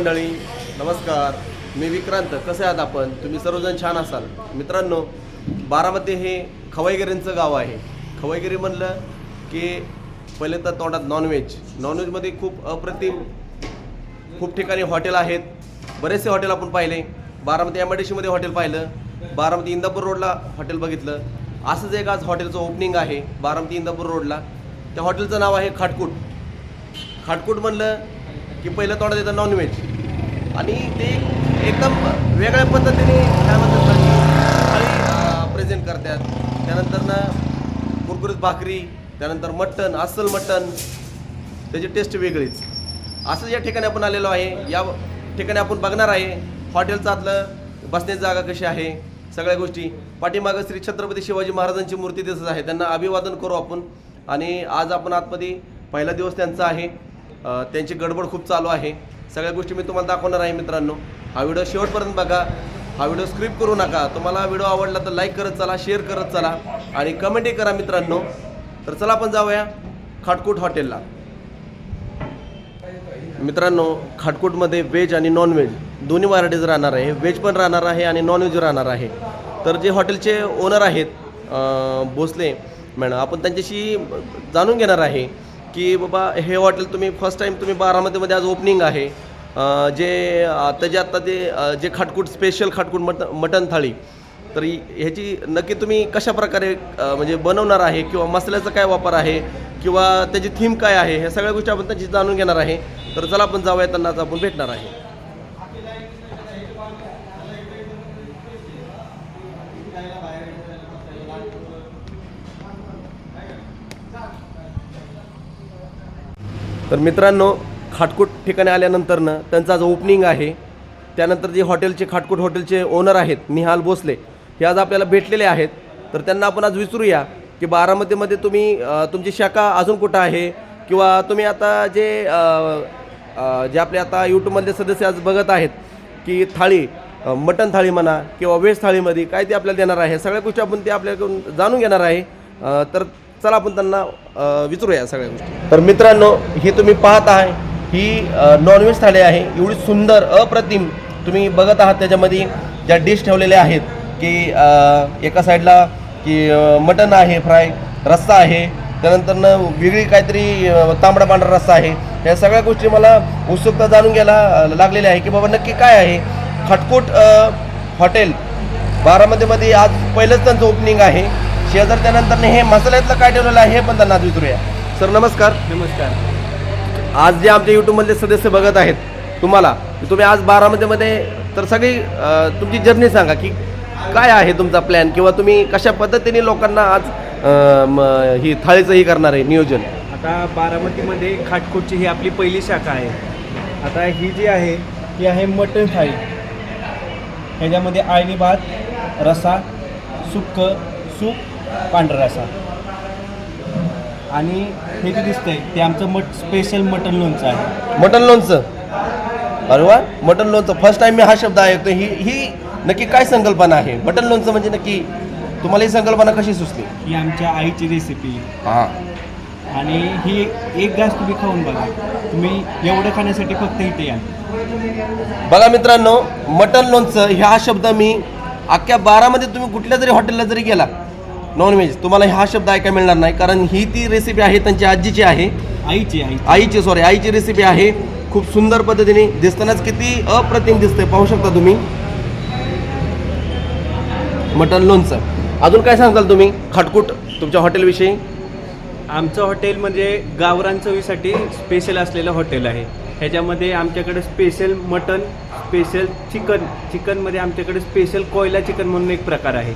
मंडळी नमस्कार. मी विक्रांत. कसे आहात आपण? तुम्ही सर्वजण छान असाल. मित्रांनो बारामती हे खवाईगिरींचं गाव आहे. खवाईगिरी म्हणलं की पहिले तर तोंडात नॉनव्हेज नॉनव्हेजमध्ये खूप अप्रतिम खूप ठिकाणी हॉटेल आहेत. बरेचसे हॉटेल आपण पाहिले. बारामती एम आय डी सीमध्ये हॉटेल पाहिलं. बारामती इंदापूर रोडला हॉटेल बघितलं. असंच एक आज हॉटेलचं ओपनिंग आहे बारामती इंदापूर रोडला त्या हॉटेलचं नाव आहे खाटकूट. खाटकूट म्हणलं की पहिलं तोंडात येतं नॉनव्हेज आणि ते एकदम वेगळ्या पद्धतीने काय म्हणतात थाळी प्रेझेंट करतात. त्यानंतर ना कुरकुरीत भाकरी त्यानंतर मटण अस्सल मटण त्याची टेस्ट वेगळीच. असं या ठिकाणी आपण आलेलो आहे. या ठिकाणी आपण बघणार आहे हॉटेलचं आतलं बसण्याची जागा कशी आहे सगळ्या गोष्टी. पाठीमागं श्री छत्रपती शिवाजी महाराजांची मूर्ती दिसत आहे. त्यांना अभिवादन करू आपण. आणि आज आपण आतमध्ये पहिला दिवस त्यांचा आहे. त्यांची गडबड खूप चालू आहे. सगळ्या गोष्टी मी तुम्हाला दाखवणार आहे मित्रांनो. हा व्हिडिओ शेवटपर्यंत बघा. हा व्हिडिओ स्क्रिप्ट करू नका. तुम्हाला व्हिडिओ आवडला तर लाईक करत चला शेअर करत चला आणि कमेंटही करा मित्रांनो. तर चला आपण जाऊया खाटकूट हॉटेलला मित्रांनो खाटकूटमध्ये व्हेज आणि नॉनव्हेज दोन्ही व्हरायटीज राहणार आहे. व्हेज पण राहणार आहे आणि नॉनव्हेज राहणार आहे. तर जे हॉटेलचे ओनर आहेत भोसले मॅडम आपण त्यांच्याशी जाणून घेणार आहे. की बाबा हे हॉटेल तुम्ही फर्स्ट टाईम तुम्ही बारामतीमध्ये आज ओपनिंग आहे. जे आता जे आत्ता ते जे खाटकूट स्पेशल खाटकूट मट मटन थाळी तर ह्याची नक्की तुम्ही कशा प्रकारे म्हणजे बनवणार आहे किंवा मसाल्याचा काय वापर आहे किंवा त्याची थीम काय आहे ह्या सगळ्या गोष्टी आपण त्यांची जाणून घेणार आहे. तर चला आपण जाऊया त्यांना आपण भेटणार आहे. तर मित्रांनो खाटकूट ठिकाणी आल्यानंतरनं त्यांचा आज ओपनिंग आहे. त्यानंतर जे हॉटेलचे खाटकूट हॉटेलचे ओनर आहेत निहाल भोसले हे आज आपल्याला भेटलेले आहेत. तर त्यांना आपण आज विचारूया की बारामतीमध्ये तुम्ही तुमची शाखा अजून कुठं आहे? किंवा तुम्ही आता जे जे आपले आता यूट्यूबमधले सदस्य आज बघत आहेत की थाळी मटण थाळी म्हणा किंवा व्हेज थाळीमध्ये काय ते आपल्याला देणार आहे? सगळ्या गोष्टी आपण ते आपल्याकडून जाणून घेणार आहे. तर चला आपण त्यांना विचारूया सगळ्या गोष्टी. तर मित्रांनो ही तुम्ही पाहत आहे ही नॉनव्हेज थाळी आहे. एवढी सुंदर अप्रतिम तुम्ही बघत आहात. त्याच्यामध्ये ज्या डिश ठेवलेल्या आहेत की एका साईडला की मटन आहे फ्राय रस्सा आहे. त्यानंतर वेगळी काहीतरी तांबडा पांढरा रस्सा आहे. या सगळ्या गोष्टी मला उत्सुकता जाणून घ्यायला लागलेल्या आहे की बाबा नक्की काय आहे? खटकोट हॉटेल बारामतीमध्ये आज पहिलंच त्यांचं ओपनिंग आहे. शेजार त्यानंतर हे मसाल्यातलं काय ठेवलेलं आहे हे पण त्यांना आज विचारूया. सर नमस्कार. नमस्कार. आज जे आमच्या यूट्यूबमधले सदस्य बघत आहेत तुम्हाला तुम्ही आज बारामतीमध्ये तर सगळी तुमची जर्नी सांगा की काय आहे तुमचा प्लॅन किंवा तुम्ही कशा पद्धतीने लोकांना आज ही थाळीचं ही करणार आहे नियोजन? आता बारामतीमध्ये खाटकोटची ही आपली पहिली शाखा आहे. आता ही जी आहे ही आहे मटण थाळी. ह्याच्यामध्ये आळणी भात रसा सुक्क सूप पांढरा रसा आणि हे जे दिसतंय ते आमचं मट स्पेशल मटण लोणचं आहे. मटन लोणचं? अरे वा मटन लोणचं. फर्स्ट टाइम मी हा शब्द ऐकतो ही ही नक्की काय संकल्पना आहे? मटन लोणचं म्हणजे नक्की तुम्हाला ही संकल्पना कशी सुचली? ही आमच्या आईची रेसिपी हां. आणि ही एक घास तुम्ही खाऊन बघा. तुम्ही एवढं खाण्यासाठी फक्त इथे या. बघा मित्रांनो मटन लोणचं हा शब्द मी अख्ख्या बारामध्ये तुम्ही कुठल्या जरी हॉटेलला जरी गेला नॉनव्हेज तुम्हाला हा शब्द ऐकायला मिळणार नाही कारण ही ती रेसिपी आहे त्यांच्या आजीची आहे. आईची आई आईची सॉरी आईची रेसिपी आहे. खूप सुंदर पद्धतीने दिसतानाच किती अप्रतिम दिसतंय पाहू शकता तुम्ही. मटन लोणचं. अजून काय सांगाल तुम्ही? खाटकूट तुमच्या हॉटेलविषयी? आमचं हॉटेल म्हणजे गावरान चवीसाठी स्पेशल असलेलं हॉटेल आहे. ह्याच्यामध्ये आमच्याकडे स्पेशल मटन स्पेशल चिकन चिकनमध्ये आमच्याकडे स्पेशल कोयला चिकन म्हणून एक प्रकार आहे.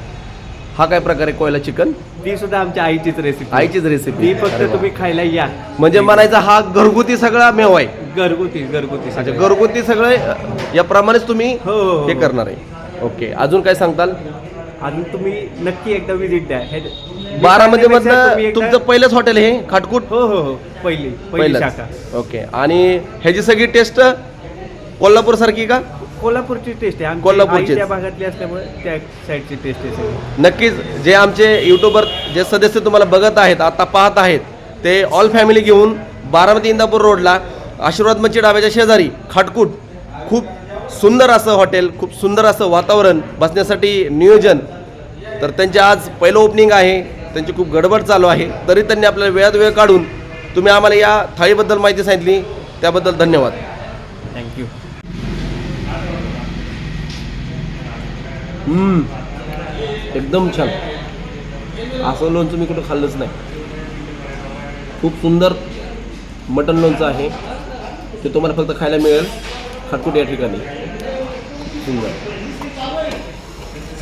हा काय प्रकार आहे कोयला चिकन? ती सुद्धा आमच्या आईचीच रेसिपी आईचीच रेसिपी ती फक्त तुम्ही खायला या. म्हणजे म्हणायचा हा घरगुती सगळा मेवा आहे. घरगुती घरगुती अच्छा सगळं. घरगुती सगळे याप्रमाणेच तुम्ही हो, हो, हो. हे करणार आहे. ओके अजून काय सांगताल? अजून तुम्ही नक्की एकदा विजिट द्या. बारामध्ये मधलं तुमचं पहिलंच हॉटेल हे खाटकूट? हो हो हो. पहिली पहिली शाखा. ओके आणि ह्याची सगळी टेस्ट कोल्हापूर सारखी का? कोल्हापूरची टेस्ट आहे. आमची कोल्हापूरचीच. आई त्या भागातली असल्यामुळे त्या साईडची टेस्ट आहे सगळी. नक्कीच जे आमचे युट्यूबर जे सदस्य तुम्हाला बघत आहेत आता पाहत आहेत ते ऑल फॅमिली घेऊन बारामती इंदापूर रोडला आशीर्वाद मच्छी डाब्याच्या शेजारी खाटकूट खूप सुंदर असं हॉटेल खूप सुंदर असं वातावरण बसण्यासाठी नियोजन. तर त्यांचे आज पहिलं ओपनिंग आहे त्यांची खूप गडबड चालू आहे तरी त्यांनी आपल्याला वेळात वेळ काढून तुम्ही आम्हाला या थाळीबद्दल माहिती सांगितली त्याबद्दल धन्यवाद थँक्यू हम्म, एकदम छान. असं लोणचं मी कुठं खाल्लंच नाही. खूप सुंदर मटन लोणचं आहे. ते तुम्हाला फक्त खायला मिळेल. खाटकुट या ठिकाणी. सुंदर.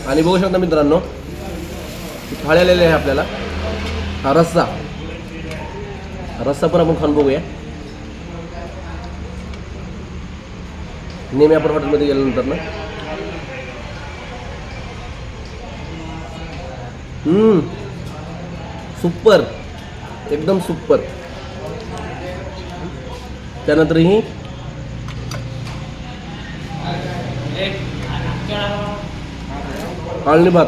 आणि बघू शकता मित्रांनो थाळी आलेले आहे आपल्याला. हा रस्सा. रस्सा पण आपण खाऊन बघूया. नेहमी आपण हॉटेलमध्ये गेल्यानंतर ना. सुपर. एकदम सुपर. त्यानंतर ही आळणी भात.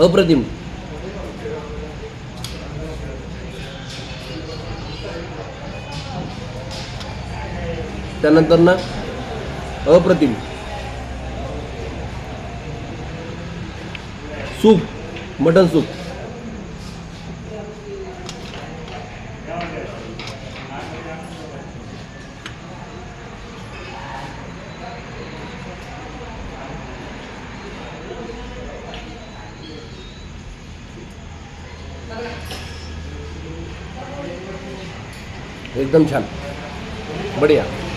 अप्रतिम. त्यानंतर ना अप्रतिम. सूप. Mutton soup. एकदम छान. बढिया.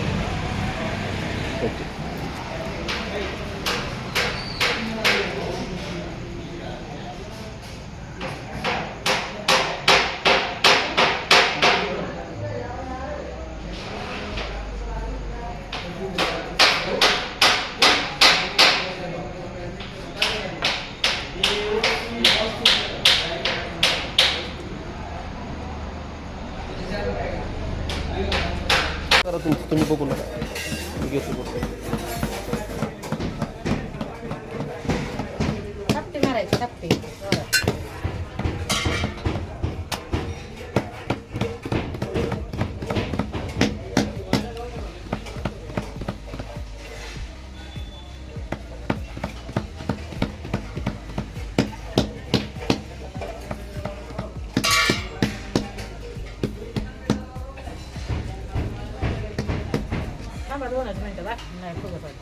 तुम्ही बघू नका मी घेतो बघतो. टप्पे मारायचे टप्पे I put with our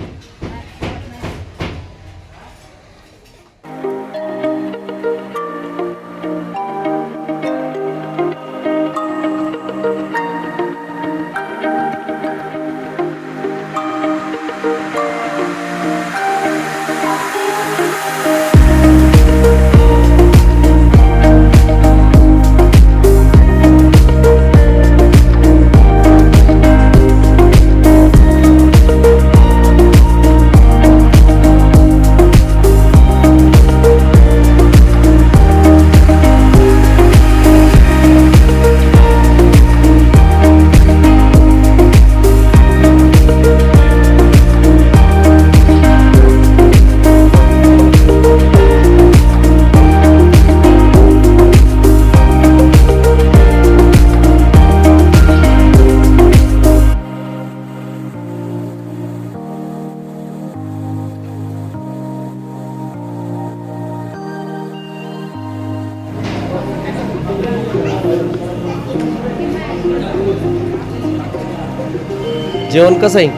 जेवण कसं आहे?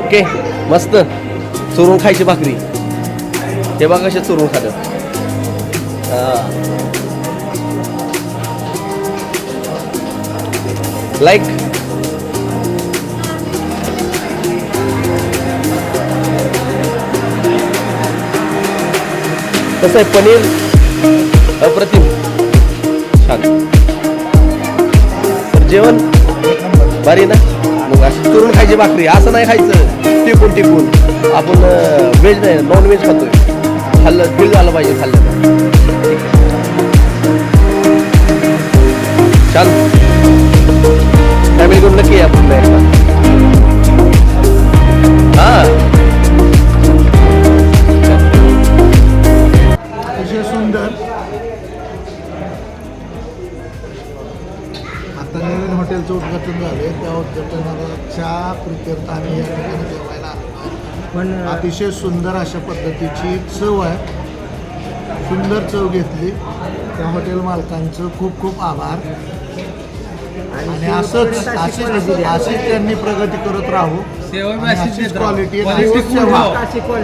ओके मस्त. चुरून खायची भाकरी. हे बघा कसे चुरून खातं लाईक कसं आहे पनीर? अप्रतिम. छान. जेवण? भारी ना? मग अशी चुरून खायची भाकरी असं नाही खायचं टिकून टिकून आपण व्हेज नाही नॉन व्हेज खातोय खाल्लं बिल झालं पाहिजे खाल्लं छान फॅमिली करून नक्की या पुन्हा एकदा हां उद्घाटन झाले त्या उद्घाटनाच्या प्रित्यर्थ आम्ही या ठिकाणी जेवायला पण अतिशय सुंदर अशा पद्धतीची चव आहे. सुंदर चव घेतली. त्या हॉटेल मालकांचं खूप खूप आभार. आणि असंच अशीच अशीच त्यांनी प्रगती करत राहू. अशीच क्वालिटी अशीच सेवा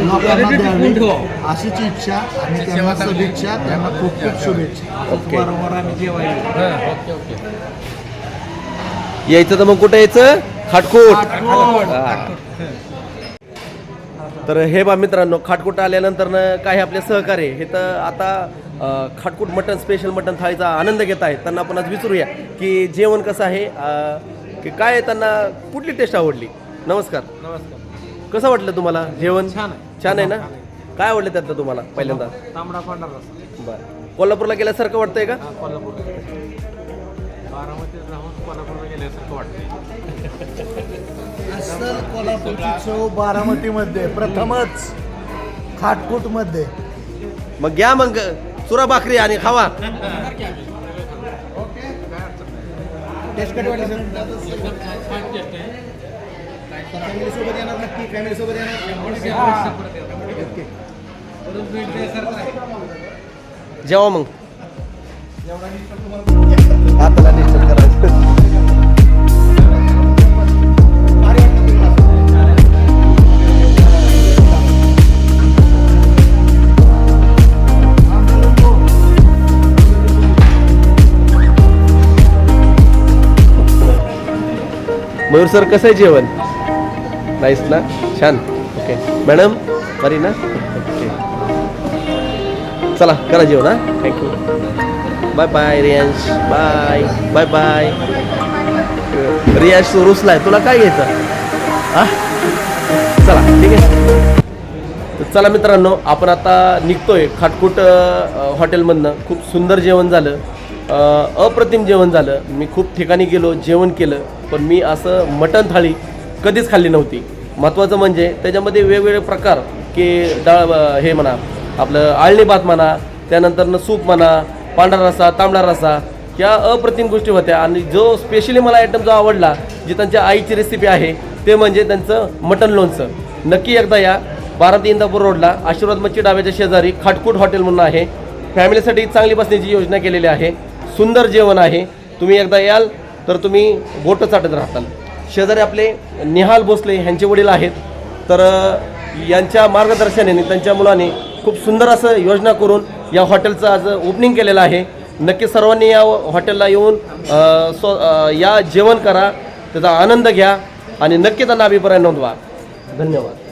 लोकांना द्यावी. अशीच इच्छा आणि त्यांना सदिच्छा त्यांना खूप खूप शुभेच्छा. ओके. वारंवार आम्ही जेवायला. यायचं तर मग कुठं यायचं? खाटकोट. तर हे बा मित्रांनो खाटकोट आल्यानंतर काही आपले सहकार्य हे तर आता खाटकोट मटन स्पेशल मटन थाळीचा आनंद घेत आहेत. त्यांना आपण आज विचारूया की जेवण कसं आहे की काय त्यांना कुठली टेस्ट आवडली? नमस्कार. नमस्कार. कसं वाटलं तुम्हाला जेवण? छान आहे. छान आहे ना? काय आवडलं त्यातलं तुम्हाला पहिल्यांदा? तांबडा पांढरा बरं. कोल्हापूरला गेल्यासारखं वाटतंय का? कोल्हापूर गेल्यासारखं वाटतं अस्सल कोल्हापूरची चव बारामतीमध्ये प्रथमच खाटकूटमध्ये. मग घ्या मग सुरा भाकरी आणि खावा. जेवा मग. हाताला निश्चित करायचं. मयूर सर कसं आहे जेवण? नाईस ना? छान. ओके मॅडम बरी ना ओके चला करा जेवण हा? Thank you bye bye Riyansh bye bye bye Riyansh रुसलाय. तुला काय घ्यायचं? हा? चला ठीक आहे. तर चला मित्रांनो आपण आता निघतोय खाटकूट हॉटेलमधनं. खूप सुंदर जेवण झालं. अप्रतिम जेवण झालं. मी खूप ठिकाणी गेलो जेवण केलं. पण मी असं मटण थाळी कधीच खाल्ली नव्हती. महत्त्वाचं म्हणजे त्याच्यामध्ये वेगवेगळे प्रकार की डाळ हे म्हणा आपलं आळणी भात म्हणा त्यानंतरनं सूप म्हणा पांढरा रसा तांबडा रसा या अप्रतिम गोष्टी होत्या. आणि जो स्पेशली मला आयटम जो आवडला जी त्यांच्या आईची रेसिपी आहे ते म्हणजे त्यांचं मटण लोणचं. नक्की एकदा या बारामती इंदापूर रोडला आशीर्वाद मच्छी डाब्याच्या शेजारी खाटकूट हॉटेल म्हणून आहे. फॅमिलीसाठी चांगली बसण्याची योजना केलेली आहे. सुंदर जेवण आहे. तुम्ही एकदा याल तर तुम्ही बोट चाटत राहताल. शेजारी आपले निहाल भोसले ह्यांचे वडील आहेत. तर यांच्या मार्गदर्शनाने त्यांच्या मुलाने खूप सुंदर असं योजना करून या हॉटेलचं आज ओपनिंग केलेलं आहे. नक्की सर्वांनी या हॉटेलला येऊन स्व या जेवण करा त्याचा आनंद घ्या आणि नक्की त्यांना अभिप्राय नोंदवा. धन्यवाद.